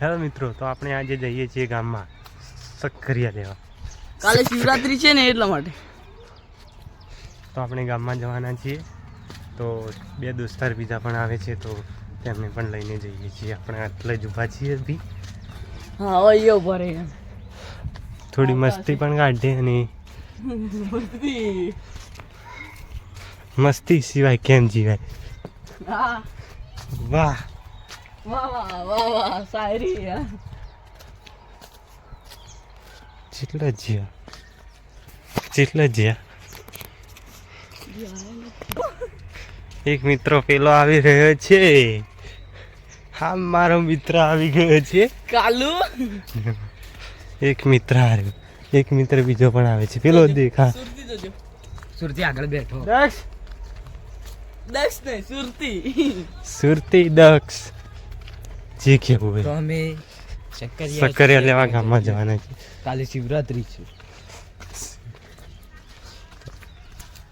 Hello મિત્રો તો આપણે આજે જઈએ છીએ ગામમાં સક્કરિયા લેવા. કાલે શિવરાત્રી છે ને એટલા માટે. તો આપણે ગામમાં જવાના છીએ. તો બે દોસ્તાર બીજા પણ આવે છે તો તેમને પણ લઈને જઈએ છીએ. આપણે આટલે જ ઊભા છીએ બી હા ઓયો અહીંયા થોડી મસ્તી પણ કાઢીએ અને મસ્તી. સિવાય કેમ જીવાય? વાહ. વાહ વાહ વાહ યાર જેટલા જીયા. જેટલા જીયા. એક મિત્રો પેલો આવી રહ્યો છે. હા મારો મિત્ર આવી ગયો છે. કાલુ? એક મિત્ર આવ્યો એક મિત્ર બીજો પણ આવે છે. પેલો દેખા સુરતી સુરતી આગળ બેઠો. દક્ષ! દક્ષ નહીં સુરતી. સુરતી દક્ષ. જે કેવું તો અમે સક્કરિયા સક્કરિયા લેવા ગામમાં જવાના છે કાલે શિવરાત્રી છે.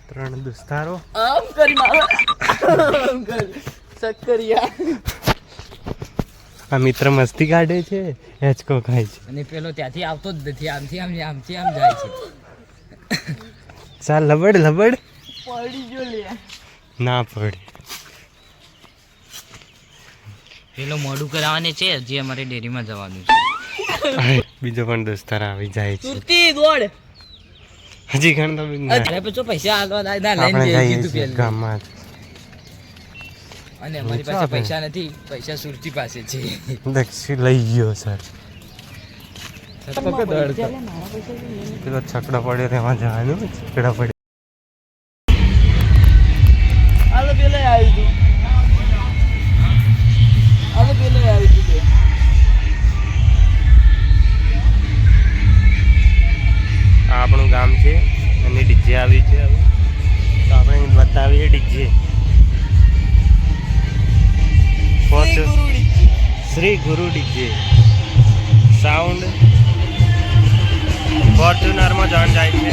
ત્રણ દોસ્તારો આમ કરી મારો. આમ કરી. સક્કરિયા આ મિત્ર મસ્તી કાઢે છે હેચકો ખાય છે. અને પેલો ત્યાંથી આવતો જ નથી આમથી આમ આમથી આમ જાય છે. ચાલ લબડ લબડ. પડી જો લે. ના પડે. પેલો મોડું કરાવવાને છે હજી અમારે ડેરીમાં જવાનું છે. બીજો પણ દોસ્તાર આવી જાય છે. સુરતી દોડ. હજી અરે પછી પૈસા આલવા ના ના લઈને કીધું છીએ ગામમાં અને અમારી પાસે પૈસા નથી પૈસા સુરતી પાસે છે. દક્ષી લઈ ગયો સર પેલો છકડો પડ્યો તેમાં જવાનું છકડા પડ્યો. હાલો પેલે આવી તું. હાલો પેલે આવી તું આપણું ગામ છે અને ડીજે આવી છે હવે. તો આપણે બતાવીએ ડીજે. શ્રી ગુરુ શ્રી ગુરુડીજી. સાઉન્ડ ફોર્ચ્યુનરમાં જવાનું જાય છે.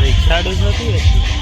રિક્ષાડું નથી નથી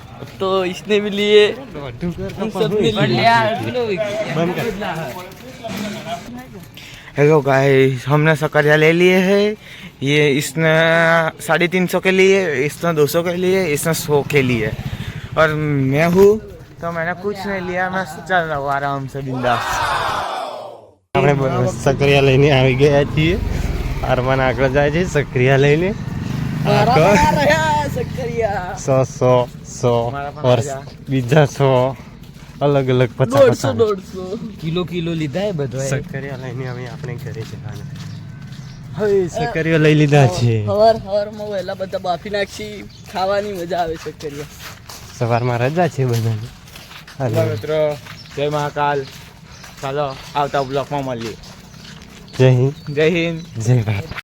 तो इसने भी लिए हम सब ने પણ लिया યાર પેલો બંધ કર हेलो गाइस हमने सकरिया ले लिए हैं ये इसने साढ़े तीन सौ के लिए इसने दो सौ के लिए इसने सौ के लिए और मैं हूँ तो मैंने कुछ नहीं लिया मैं चल रहा हूँ आराम से बिंदास આપણે બ- સક્રિયા લઈને આવી ગયા છીએ અરમાન આગળ જાય છે સક્રિયા લઈને આગળ રહ્યા सकरिया સો સો સો વર્ષ બીજા સો. અલગ અલગ પચાસ કિલો કિલો લીધા એ બધા સક્કરિયા લઈને અમે આપણે ઘરે જવાના હવે સક્કરિયા લઈ લીધા છે. હવાર હવારમાં વહેલા બધા બાફી નાખી ખાવાની મજા આવે સક્કરિયા સવારમાં રજા છે બધાને. હાલો. મિત્રો જય મહાકાલ. ચાલો આવતા બ્લોકમાં મળીએ. જય હિન્દ. જય હિન્દ. જય ભારત.